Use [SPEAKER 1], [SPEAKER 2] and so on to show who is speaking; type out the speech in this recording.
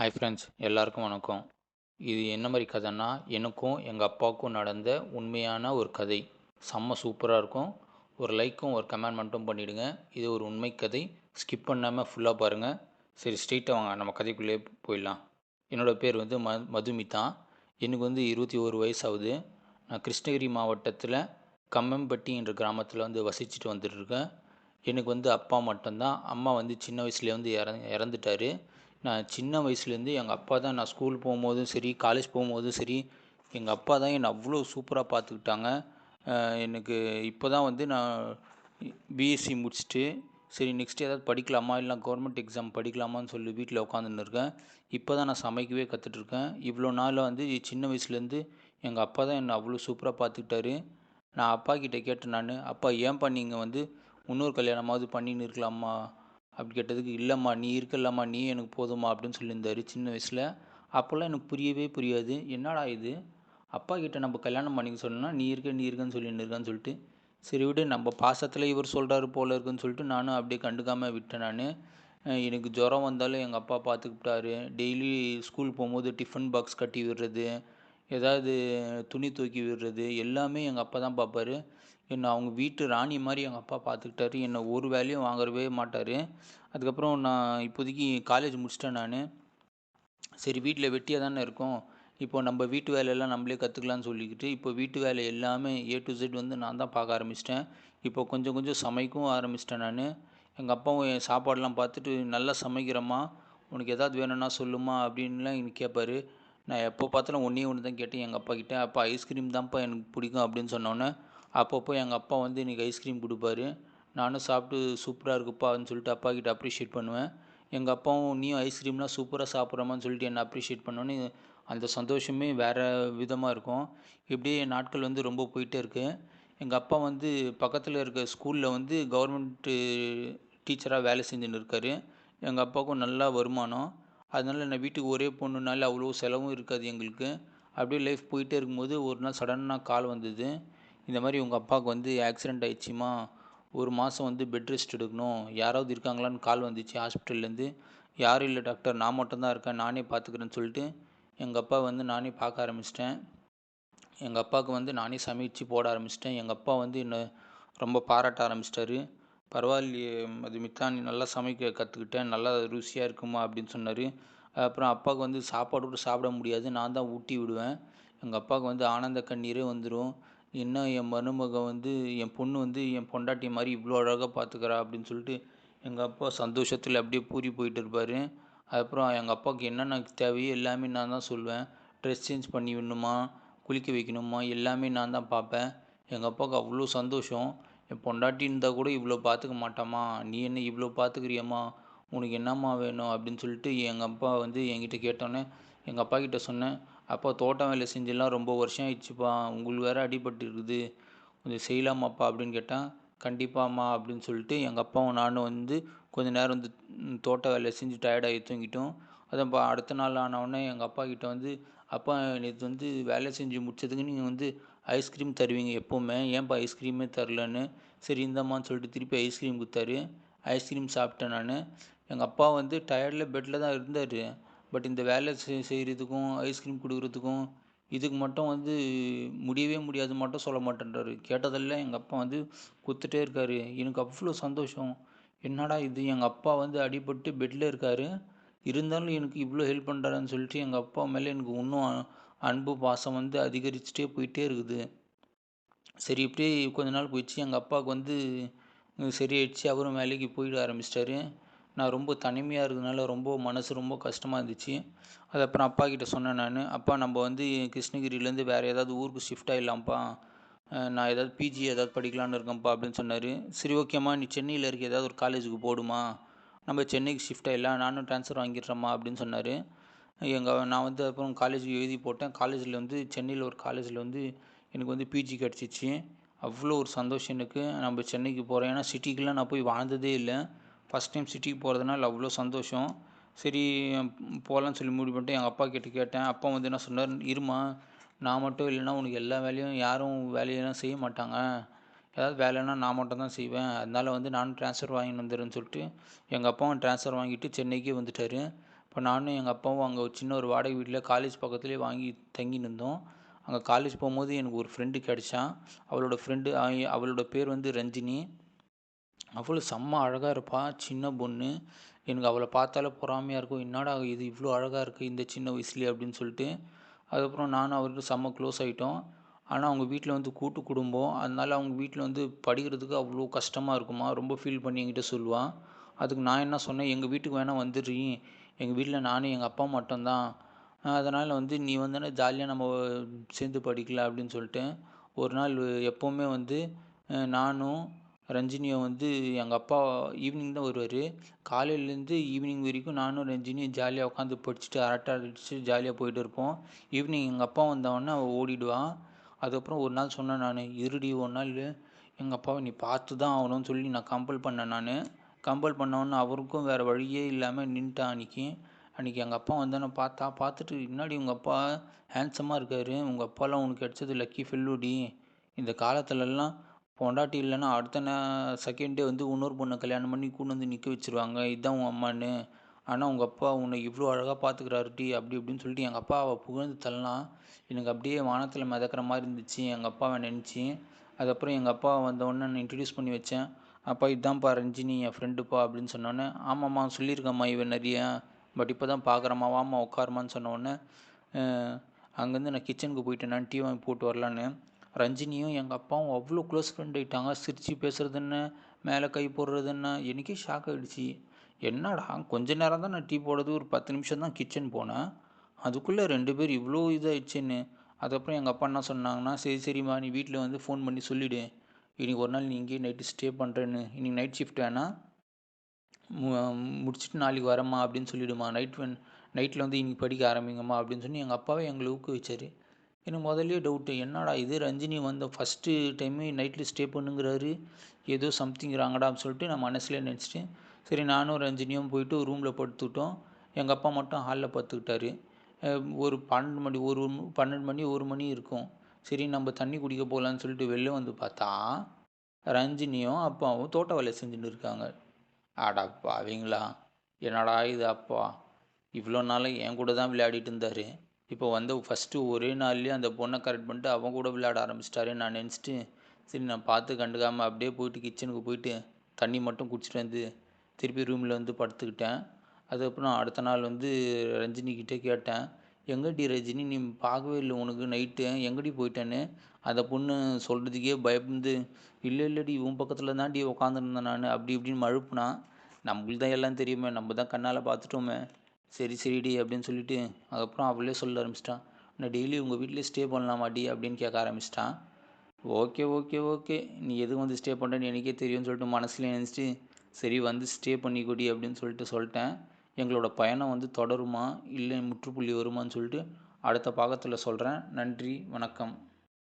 [SPEAKER 1] Hi friends எல்லாருக்கும் வணக்கம். இது என்ன மாதிரி கதைன்னா எனக்கும் எங்கள் அப்பாவுக்கும் நடந்த உண்மையான ஒரு கதை. செம்ம சூப்பராக இருக்கும். ஒரு லைக்கும் ஒரு கமெண்ட் மட்டும் பண்ணிவிடுங்க இது ஒரு உண்மை கதை. ஸ்கிப் பண்ணாமல் ஃபுல்லாக பாருங்கள் சரி ஸ்ட்ரெயிட்டாக வாங்க. நம்ம கதைக்குள்ளே போயிடலாம். என்னோடய பேர் வந்து ம மதுமிதா. எனக்கு வந்து இருபத்தி ஒரு வயசு ஆகுது நான் கிருஷ்ணகிரி மாவட்டத்தில் கம்மம்பட்டி என்ற கிராமத்தில் வந்து வசிச்சுட்டு வந்துட்டுருக்கேன். எனக்கு வந்து அப்பா மட்டும்தான். அம்மா வந்து சின்ன வயசுலேயே வந்து இற இறந்துட்டாரு. நான் சின்ன வயசுலேருந்து எங்கள் அப்பா தான் நான் ஸ்கூல் போகும்போதும் சரி காலேஜ் போகும்போதும் சரி எங்கள் அப்பா தான் என்னை அவ்வளோ சூப்பராக பார்த்துக்கிட்டாங்க. எனக்கு இப்போ தான் வந்து நான் பிஎஸ்சி முடிச்சுட்டு சரி நெக்ஸ்ட் ஏதாவது படிக்கலாமா? இல்லை கவர்மெண்ட் எக்ஸாம் படிக்கலாமான்னு சொல்லி வீட்டில் உட்காந்துன்னு இருக்கேன். இப்போ தான் நான் சமைக்கவே கற்றுட்ருக்கேன் இவ்வளோ நாளில் வந்து சின்ன வயசுலேருந்து எங்கள் அப்பா தான் என்னை அவ்வளோ சூப்பராக பார்த்துக்கிட்டாரு. நான் அப்பா கிட்டே கேட்டேன் நான் அப்பா ஏன் நீங்கள் வந்து இன்னொரு கல்யாணமாவது பண்ணின்னு இருக்கலாமா? அப்படி கேட்டதுக்கு இல்லைம்மா நீ இருக்கலம்மா நீ எனக்கு போதுமா அப்படின்னு சொல்லியிருந்தாரு சின்ன வயசில். அப்போல்லாம் எனக்கு புரியவே புரியாது. என்னடா இது? அப்பா கிட்ட நம்ம கல்யாணம் பண்ணிக்க சொன்னால் நீ இருக்க நீ இருக்கன்னு சொல்லின்னு இருக்கான்னு சொல்லிட்டு சரி விடு நம்ம பாசத்தில் இவர் சொல்கிறாரு போல இருக்குன்னு சொல்லிட்டு நானும் அப்படியே கண்டுக்காமல் விட்டேன் நான். எனக்கு ஜுரம் வந்தாலும் எங்கள் அப்பா பார்த்துக்கிட்டாரு டெய்லி ஸ்கூல் போகும்போது டிஃபன் பாக்ஸ் கட்டி விடுறது ஏதாவது துணி தூக்கி விடுறது எல்லாமே எங்கள் அப்பா தான் பார்ப்பாரு என்னை அவங்க வீட்டு ராணி மாதிரி எங்கள் அப்பா பார்த்துக்கிட்டாரு. என்னை ஒரு வேலையும் வாங்கவே மாட்டார். அதுக்கப்புறம் நான் இப்போதைக்கு காலேஜ் முடிச்சிட்டேன் நான். சரி வீட்டில் வெட்டியாக தானே இருக்கோம். இப்போ நம்ம வீட்டு வேலையெல்லாம் நம்மளே கற்றுக்கலான்னு சொல்லிக்கிட்டு இப்போ வீட்டு வேலை எல்லாமே ஏ டு ஜெட் வந்து நான் தான் பார்க்க ஆரம்பிச்சிட்டேன். இப்போ கொஞ்சம் கொஞ்சம் சமைக்கவும் ஆரம்பிச்சிட்டேன் நான். எங்கள் அப்பாவும் என் சாப்பாடெலாம் பார்த்துட்டு நல்லா சமைக்கிறம்மா. உனக்கு எதாவது வேணும்னா சொல்லுமா அப்படின்லாம் எனக்கு கேட்பாரு. நான் எப்போ பார்த்தாலும் ஒன்றே ஒன்று தான் கேட்டேன் எங்கள் அப்பா கிட்டே அப்பா ஐஸ்கிரீம் தான்ப்பா எனக்கு பிடிக்கும் அப்படின்னு சொன்னோன்னே அப்பப்போ எங்கள் அப்பா வந்து எனக்கு ஐஸ்கிரீம் கொடுப்பாரு. நானும் சாப்பிட்டு சூப்பராக இருக்குப்பான்னு சொல்லிட்டு அப்பா கிட்ட அப்ரிஷியேட் பண்ணுவேன். எங்கள் அப்பாவும் நீயும் ஐஸ்கிரீம்லாம் சூப்பராக சாப்பிட்றமான்னு சொல்லிட்டு என்னை அப்ரிஷியேட் பண்ணோன்னே அந்த சந்தோஷமே வேறு விதமாக இருக்கும். இப்படியே நாட்கள் வந்து ரொம்ப போயிட்டே இருக்குது எங்கள் அப்பா வந்து பக்கத்தில் இருக்க ஸ்கூலில் வந்து கவர்மெண்ட்டு டீச்சராக வேலை செஞ்சுன்னு இருக்காரு. எங்கள் அப்பாவுக்கும் நல்லா வருமானம். அதனால நான் வீட்டுக்கு ஒரே பொண்ணுனால அவ்வளோ செலவும் இருக்காது எங்களுக்கு. அப்படியே லைஃப் போயிட்டே இருக்கும்போது ஒரு நாள் சடனாக கால் வந்தது. இந்த மாதிரி உங்கள் அப்பாவுக்கு வந்து ஆக்சிடெண்ட் ஆயிடுச்சுமா? ஒரு மாதம் வந்து பெட் ரெஸ்ட் எடுக்கணும். யாராவது இருக்காங்களான்னு கால் வந்துச்சு ஹாஸ்பிட்டல்லேருந்து யாரும் இல்லை டாக்டர் நான் மட்டும்தான் இருக்கேன். நானே பார்த்துக்கிறேன்னு சொல்லிட்டு எங்கள் அப்பா வந்து நானே பார்க்க ஆரம்பிச்சிட்டேன். எங்கள் அப்பாவுக்கு வந்து நானே சமைச்சு போட ஆரம்பிச்சிட்டேன். எங்கள் அப்பா வந்து என்னை ரொம்ப பாராட்ட ஆரம்பிச்சிட்டாரு. பரவாயில்லையே மதுமிதா நீ நல்லா சமைக்க கற்றுக்கிட்டேன் நல்லா ருசியாக இருக்குமா அப்படின்னு சொன்னார். அப்புறம் அப்பாவுக்கு வந்து சாப்பாடு கூட சாப்பிட முடியாது. நான் தான் ஊட்டி விடுவேன். எங்கள் அப்பாவுக்கு வந்து ஆனந்த கண்ணீரே வந்துடும் என்ன என் மருமக வந்து என் பொண்ணு வந்து என் பொண்டாட்டி மாதிரி இவ்வளோ அழகாக பார்த்துக்கிறா அப்படின்னு சொல்லிட்டு எங்கள் அப்பா சந்தோஷத்தில் அப்படியே பூரி போயிட்டு இருப்பார். அதுக்கப்புறம் எங்கள் அப்பாவுக்கு என்னென்ன தேவையோ எல்லாமே நான் தான் சொல்வேன். ட்ரெஸ் சேஞ்ச் பண்ணி விடணுமா? குளிக்க வைக்கணுமா? எல்லாமே நான் தான் பார்ப்பேன் எங்கள் அப்பாவுக்கு அவ்வளோ சந்தோஷம். என் பொண்டாட்டி இருந்தால் கூட இவ்வளோ பார்த்துக்க மாட்டாமா நீ என்ன இவ்வளோ பார்த்துக்கிறியம்மா உனக்கு என்னம்மா வேணும்? அப்படின்னு சொல்லிட்டு எங்கள் அப்பா வந்து என்கிட்ட கேட்டோன்னே எங்கள் அப்பா கிட்ட சொன்னேன். அப்பா தோட்டம் வேலை செஞ்செல்லாம் ரொம்ப வருஷம் ஆயிடுச்சுப்பா உங்களுக்கு வேறு அடிபட்டு இருக்குது கொஞ்சம் செய்யலாமாப்பா அப்படின்னு கேட்டால் கண்டிப்பாம்மா அப்படின்னு சொல்லிட்டு எங்கள் அப்பாவும் நானும் வந்து கொஞ்ச நேரம் வந்து தோட்ட வேலை செஞ்சு டயர்டாகி தூங்கிட்டோம். அதான்ப்பா அடுத்த நாள் ஆனவுடனே எங்கள் அப்பா கிட்ட வந்து அப்பா நேற்று வந்து வேலை செஞ்சு முடிச்சதுக்கு நீங்கள் வந்து ஐஸ்கிரீம் தருவீங்க எப்போவுமே ஏன்ப்பா ஐஸ்கிரீமே தரலன்னு? சரி இந்தாம்மான்னு சொல்லிட்டு திருப்பி ஐஸ்கிரீம் கொடுத்தாரு ஐஸ்கிரீம் சாப்பிட்டேன் நான். எங்கள் அப்பா வந்து டயர்டில் பெட்டில் தான் இருந்தார். பட் இந்த வேலை செய் செய்கிறதுக்கும் ஐஸ்கிரீம் கொடுக்குறதுக்கும் இதுக்கு மட்டும் வந்து முடியவே முடியாது மட்டும் சொல்ல மாட்டேன்றாரு. கேட்டதெல்லாம் எங்கள் அப்பா வந்து கொடுத்துட்டே இருக்காரு. எனக்கு அவ்வளோ சந்தோஷம். என்னடா இது? எங்கள் அப்பா வந்து அடிபட்டு பெட்டில் இருக்காரு. இருந்தாலும் எனக்கு இவ்வளோ ஹெல்ப் பண்ணுறாருன்னு சொல்லிட்டு எங்கள் அப்பா மேலே எனக்கு இன்னும் அன்பு பாசம் வந்து அதிகரிச்சுட்டே போயிட்டே இருக்குது. சரி இப்படியே கொஞ்ச நாள் போயிடுச்சு. எங்கள் அப்பாவுக்கு வந்து சரியாயிடுச்சு. அவரும் வேலைக்கு போயிட ஆரம்பிச்சிட்டாரு. நான் ரொம்ப தனிமையாக இருக்கிறதுனால ரொம்ப மனசு ரொம்ப கஷ்டமாக இருந்துச்சு. அது அப்புறம் அப்பா கிட்ட சொன்னேன் நான். அப்பா நம்ம வந்து கிருஷ்ணகிரியிலேருந்து வேறு ஏதாவது ஊருக்கு ஷிஃப்ட் ஆகிடலாம்ப்பா நான் ஏதாவது பிஜி ஏதாவது படிக்கலான்னு இருக்கேன்ப்பா அப்படின்னு சொன்னார். சரி ஓகேம்மா நீ சென்னையில் இருக்க ஏதாவது ஒரு காலேஜுக்கு போடுமா? நம்ம சென்னைக்கு ஷிஃப்ட் ஆகிடலாம் நானும் ட்ரான்ஸ்ஃபர் வாங்கிடுறேம்மா அப்படின்னு சொன்னார். எங்கள் நான் வந்து அப்புறம் காலேஜுக்கு எழுதி போட்டேன். காலேஜில் வந்து சென்னையில் ஒரு காலேஜில் வந்து எனக்கு வந்து பிஜி கிடச்சிச்சு. அவ்வளோ ஒரு சந்தோஷம் எனக்கு. நம்ம சென்னைக்கு போகிறேன் ஏன்னா சிட்டிக்கெலாம் நான் போய் வாழ்ந்ததே இல்லை. ஃபஸ்ட் டைம் சிட்டிக்கு போகிறதுனால அவ்வளோ சந்தோஷம். சரி போகலான்னு சொல்லி முடிவு பண்ணிட்டு எங்கள் அப்பா கிட்ட கேட்டேன். அப்பா வந்து என்ன சொன்னார்? இருமா நான் மட்டும் இல்லைன்னா உனக்கு எல்லா வேலையும் யாரும் வேலையெல்லாம் செய்ய மாட்டாங்க. ஏதாவது வேலைன்னா நான் மட்டும் தான் செய்வேன். அதனால் வந்து நானும் ட்ரான்ஸ்ஃபர் வாங்கிட்டு வந்துடுறேன்னு சொல்லிட்டு எங்கள் அப்பாவும் ட்ரான்ஸ்ஃபர் வாங்கிட்டு சென்னைக்கே வந்துட்டார். இப்போ நானும் எங்கள் அப்பாவும் அங்கே ஒரு சின்ன ஒரு வாடகை வீட்டில் காலேஜ் பக்கத்துலேயே வாங்கி தங்கின்னு இருந்தோம். அங்கே காலேஜ் போகும்போது எனக்கு ஒரு ஃப்ரெண்டு கிடச்சான். அவளோட ஃப்ரெண்டு அவளோட பேர் வந்து ரஞ்சினி. அவ்வளோ செம்ம அழகாக இருப்பா சின்ன பொண்ணு. எனக்கு அவளை பார்த்தாலே பொறாமையாக இருக்கும். என்னடா இது இவ்வளோ அழகாக இருக்குது இந்த சின்ன வயசுலேயே அப்படின்னு சொல்லிட்டு. அதுக்கப்புறம் நானும் அவருக்கு செம்ம க்ளோஸ் ஆகிட்டோம் ஆனால் அவங்க வீட்டில் வந்து கூட்டு குடும்பம். அதனால அவங்க வீட்டில் வந்து படிக்கிறதுக்கு அவ்வளோ கஷ்டமாக இருக்குமா? ரொம்ப ஃபீல் பண்ணி என்கிட்ட சொல்லுவாள் அதுக்கு நான் என்ன சொன்னேன்? எங்கள் வீட்டுக்கு வேணால் வந்துடுறீ. எங்கள் வீட்டில் நானும் எங்கள் அப்பா மட்டும்தான். அதனால் வந்து நீ வந்தோடனே ஜாலியாக நம்ம சேர்ந்து படிக்கலாம் அப்படின்னு சொல்லிட்டு ஒரு நாள் எப்போவுமே வந்து நானும் ரஞ்சினியை வந்து எங்கள் அப்பா ஈவினிங் தான் வருவார். காலையிலேருந்து ஈவினிங் வரைக்கும் நானும் ரஞ்சினியும் ஜாலியாக உட்காந்து படிச்சுட்டு அரட்டை அடிச்சுட்டு ஜாலியாக போயிட்டு இருப்போம். ஈவினிங் எங்கள் அப்பா வந்தவொடனே அவள் ஓடிடுவான் அதுக்கப்புறம் ஒரு நாள் சொன்னேன் நான் இருடி ஒரு நாள் எங்கள் அப்பாவை நீ பார்த்து தான் ஆகணும்னு சொல்லி நான் கம்பல் பண்ணேன் நான். கம்பல் பண்ணவொன்னே அவருக்கும் வேறு வழியே இல்லாமல் நின்ட்டான் அன்றைக்கி அன்றைக்கி எங்கள் அப்பா வந்தோன்னே பார்த்தா பார்த்துட்டு முன்னாடி உங்கள் அப்பா ஹேண்ட்ஸமாக இருக்கார். உங்கள் அப்பாலாம் உனக்கு கிடச்சது லக்கி ஃபெல்லுடி இந்த காலத்துலலாம் பொண்டாட்டி இல்லைன்னா அடுத்த நே செகண்டே வந்து இன்னொரு பொண்ணை கல்யாணம் பண்ணி கூண்டு வந்து நிற்க வச்சுருவாங்க. இதுதான் உன் அம்மான்னு. ஆனால் உங்கள் அப்பா உன்னை இவ்வளோ அழகாக பார்த்துக்கிறாருடி அப்படி இப்படின்னு சொல்லிட்டு எங்கள் அப்பாவை புகழ்ந்து தள்ளலாம் எனக்கு அப்படியே வானத்தில் மிதக்கிற மாதிரி இருந்துச்சு. எங்கள் அப்பாவை நினச்சி. அதுக்கப்புறம் எங்கள் அப்பா வந்தவொடனே நான் இன்ட்ரடியூஸ் பண்ணி வச்சேன். அப்பா இதுதான்ப்பா ரஞ்சினி என் ஃப்ரெண்டுப்பா அப்படின்னு சொன்னோன்னே ஆமாம்மா சொல்லியிருக்கம்மா இவன் நிறைய. பட் இப்போ தான் பார்க்குறம்மா வாம்மா உட்காருமான்னு சொன்னோடனே அங்கேருந்து நான் கிச்சனுக்கு போயிட்டேன். நான் டீ வாங்கி போட்டு வரலான்னு. ரஞ்சினியும் எங்கள் அப்பாவும் அவ்வளோ க்ளோஸ் ஃப்ரெண்ட் ஆகிட்டாங்க சிரித்து பேசுகிறது என்ன மேலே கை போடுறது என்ன எனக்கே ஷாக் ஆகிடுச்சி என்னடா கொஞ்ச நேரம் தான் நான் டீ போடுறது ஒரு பத்து நிமிஷம் தான் கிச்சன் போனேன். அதுக்குள்ளே ரெண்டு பேர் இவ்வளோ இதாகிடுச்சுன்னு அதுக்கப்புறம் எங்கள் அப்பா என்ன சொன்னாங்கன்னா சரி சரிம்மா நீ வீட்டில் வந்து ஃபோன் பண்ணி சொல்லிவிடு இன்றைக்கி ஒரு நாள் நீ இங்கேயே நைட்டு ஸ்டே பண்ணுறேன்னு இன்றைக்கி நைட் ஷிஃப்ட் வேணால் முடிச்சுட்டு நாளைக்கு வரேம்மா அப்படின்னு சொல்லிவிடுமா நைட் வந் நைட்டில் வந்து இன்றைக்கி படிக்க ஆரம்பிங்கம்மா அப்படின்னு சொல்லி எங்கள் அப்பாவே எங்களை ஊக்குவிச்சார். எனக்கு முதல்லே டவுட்டு என்னடா இது? ரஞ்சினி வந்த ஃபஸ்ட்டு டைமு நைட்டில் ஸ்டே பண்ணுங்கிறாரு. ஏதோ சம்திங் ராங்கடான்னு சொல்லிட்டு நான் மனசுலேயே நினச்சிட்டேன். சரி நானும் ரஞ்சினியும் போயிட்டு ரூமில் படுத்துக்கிட்டோம். எங்கள் அப்பா மட்டும் ஹாலில் பார்த்துக்கிட்டாரு ஒரு பன்னெண்டு மணி ஒரு பன்னெண்டு மணி ஒரு மணி இருக்கும். சரி நம்ம தண்ணி குடிக்க போகலான்னு சொல்லிட்டு வெளில வந்து பார்த்தா ரஞ்சினியும் அப்பாவும் தோட்ட வேலை செஞ்சுட்டு இருக்காங்க. அடாப்பா அவங்களா என்னடா இது அப்பா? இவ்வளோ நாள் என் கூட தான் விளையாடிட்டு இருந்தார். இப்போ வந்து ஃபஸ்ட்டு ஒரே நாள்லேயே அந்த பொண்ணை கரெக்ட் பண்ணிட்டு அவன் கூட விளையாட ஆரம்பிச்சிட்டாரு. நான் நினச்சிட்டு சரி நான் பார்த்து கண்டுக்காமல் அப்படியே போயிட்டு கிச்சனுக்கு போயிட்டு தண்ணி மட்டும் குடிச்சிட்டு வந்து திருப்பி ரூமில் வந்து படுத்துக்கிட்டேன். அதுக்கப்புறம் அடுத்த நாள் வந்து ரஞ்சினிக்கிட்டே கேட்டேன். எங்கடி ரஜினி நீ பார்க்கவே இல்லை உனக்கு நைட்டு எங்கடி போயிட்டேன்னு? அந்த பொண்ணு சொல்கிறதுக்கே பயந்து இல்லை இல்லைடி உன் பக்கத்தில் தான்டி உட்காந்துருந்தேன் நான். அப்படி இப்படின்னு மழுப்புனா நம்மளுக்கு தான் எல்லாம் தெரியுமே நம்ம தான் கண்ணால் பார்த்துட்டோமே. சரி சரிடி அப்படின்னு சொல்லிட்டு அதுக்கப்புறம் அவளே சொல்ல ஆரம்பிச்சிட்டான். நான் டெய்லி உங்கள் வீட்டிலே ஸ்டே பண்ணலாமாடி? அப்படின்னு கேட்க ஆரம்பிச்சிட்டான். ஓகே ஓகே ஓகே நீ எதுக்கு வந்து ஸ்டே பண்ணுறேன்னு எனக்கே தெரியும்னு சொல்லிட்டு மனசில் நினச்சிட்டு சரி வந்து ஸ்டே பண்ணிக்கொடி அப்படின்னு சொல்லிட்டு சொல்லிட்டேன். எங்களோட பயணம் வந்து தொடருமா? இல்லை முற்றுப்புள்ளி வருமான்னு சொல்லிட்டு அடுத்த பாகத்தில் சொல்கிறேன் நன்றி வணக்கம்.